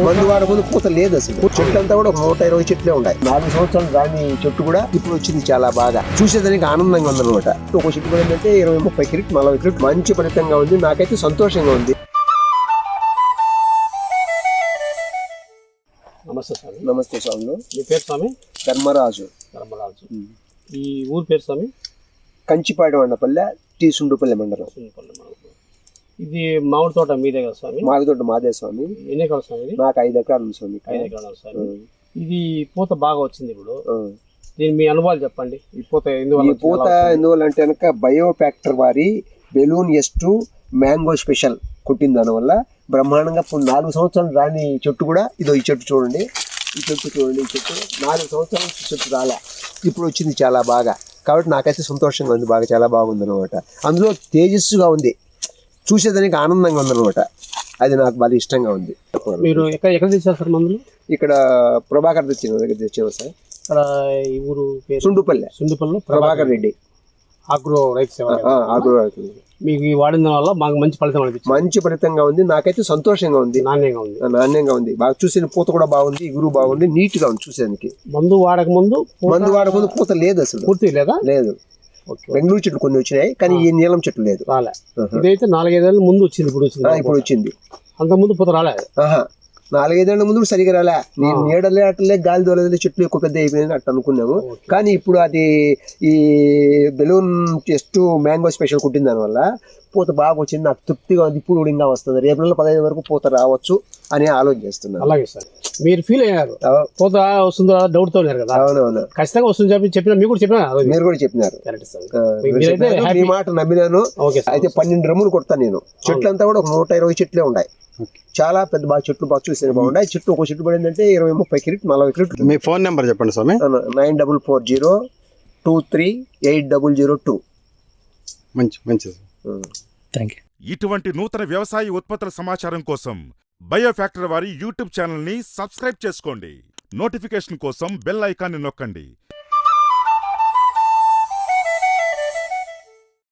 మందు వాడ ముందు పూత లేదు అసలు. చెట్లు అంతా కూడా ఒక నూట ఇరవై చెట్లే ఉన్నాయి. నాలుగు సంవత్సరాలు రాని చెట్టు కూడా ఇప్పుడు వచ్చింది చాలా బాగా. చూసేదానికి ఆనందంగా ఉందన్నమాట. ఒక చెట్టు కూడా ఏంటంటే ఇరవై ముప్పై కిరిట్ నలభై కిరిట్ మంచి ఫలితంగా ఉంది. నాకైతే సంతోషంగా ఉంది. నమస్తే స్వామి. నమస్తే స్వాములు మీ పేరు స్వామి? ధర్మరాజు. ధర్మరాజు. ఈ ఊరు పేరు స్వామి? కంచిపాడు వండపల్లె టీ సుండుపల్లె మండలం. ఇది మామిడి తోట మీదే కదా స్వామి? మావితోట మాదే స్వామి. ఎన్ని ఎకరాలు స్వామి నాకు ఐదు ఎకరాలు ఉంది స్వామి. ఐదు ఎకరాలు స్వామి. ఇది పూత బాగా వచ్చింది ఇప్పుడు. దీని మీ అనుభవాలు చెప్పండి. ఈ పూత ఈ ఎందువల్ల పూత? ఎందువల్ల అంటే కనుక బయో ఫ్యాక్టర్ వారి balloon S two mango special కుట్టిన దానివల్ల బ్రహ్మాండంగా నాలుగు సంవత్సరాలు రాని చెట్టు కూడా ఇదో ఈ చెట్టు చూడండి. ఈ చెట్టు చూడండి ఈ చెట్టు. నాలుగు సంవత్సరాల నుంచి చెట్టు రాలే. ఇప్పుడు వచ్చింది చాలా బాగా. కాబట్టి నాకైతే సంతోషంగా ఉంది బాగా చాలా బాగుంది అనమాట అందులో తేజస్సుగా ఉంది. చూసేదానికి ఆనందంగా ఉందన్నమాట. అది నాకు బాగా ఇష్టంగా ఉంది. మీరు ఎక్కడ ఎక్కడ తెచ్చారు సార్ మందులు? ఇక్కడ ప్రభాకర్ తెచ్చిన దగ్గర తెచ్చాము సార్. ఇక్కడ ఈ ఊరు సుండుపల్లె. సుండిపల్లిలో ప్రభాకర్ రెడ్డి. ఆగ్రో రైతు సేవ. ఆగ్రో మీకు ఈ వాడిన వల్ల మాకు మంచి ఫలితం అనిపించింది. మంచి ఫలితంగా ఉంది. నాకైతే సంతోషంగా ఉంది. నాణ్యంగా ఉంది. నాణ్యంగా ఉంది. బాగా చూసిన పూత కూడా బాగుంది. ఇగురు బాగుంది. నీట్గా ఉంది చూసేదానికి. మందు వాడక ముందు మందు వాడకముందు పూత లేదు అసలు. పూర్తి లేదా? లేదు. బెంగళూరు చెట్లు కొన్ని వచ్చినాయి కానీ ఈ నీలం చెట్లు లేదు. రాలే. ఇదైతే నాలుగైదేళ్ళ ముందు వచ్చింది ఇప్పుడు వచ్చింది. ఇప్పుడు వచ్చింది. అంత ముందు పూత రాలే. ఆహా. నాలుగైదేళ్ళ ముందు సరిగా రాలే. నేను. నీడలే అట్లే గాలి దొరలే చెట్లు ఎక్కువ పెద్ద అయిపోయింది అట్లా అనుకున్నాము. కానీ ఇప్పుడు అది ఈ బెలూన్ టెస్ట్ మ్యాంగో స్పెషల్ కుట్టిన దానివల్ల పూత బాగా వచ్చింది. నాకు తృప్తిగా ఉంది. ఇప్పుడు ఇంకా వస్తుంది. రేపు నెల పదహైదు వరకు పూత రావచ్చు అని ఆలోచన చేస్తున్నాను. అలాగే సార్. మీరు ఫీల్ అయ్యారు. పూత వస్తుందో డౌట్తో కదా. అవునవును. ఖచ్చితంగా వస్తుంది చెప్పి చెప్పినా మీకు కూడా చెప్పినా మీరు కూడా చెప్పినారు. మీరు మీరు. మీ మాట నమ్మినాను. అయితే పన్నెండు రమ్ములు కొడతాను నేను. చెట్లంతా కూడా ఒక నూట ఇరవై చెట్లే ఉన్నాయి. చాలా పెద్ద బాగా చెట్లు బాగా చూసిన బాగున్నాయి. చెట్టు ఒక చెట్టు పడిందంటే ఇరవై ముప్పై కిరిట్ నలభై కిరిట్. మీ ఫోన్ నెంబర్ చెప్పండి స్వామి. Nine double four zero two three eight double zero two. మంచి మంచిది థ్యాంక్ యూ. ఇటువంటి నూతన వ్యవసాయ ఉత్పత్తుల సమాచారం కోసం బయోఫ్యాక్టరీ వారి యూట్యూబ్ ఛానల్ని సబ్స్క్రైబ్ చేసుకోండి. నోటిఫికేషన్ కోసం బెల్ ఐకాన్ని నొక్కండి.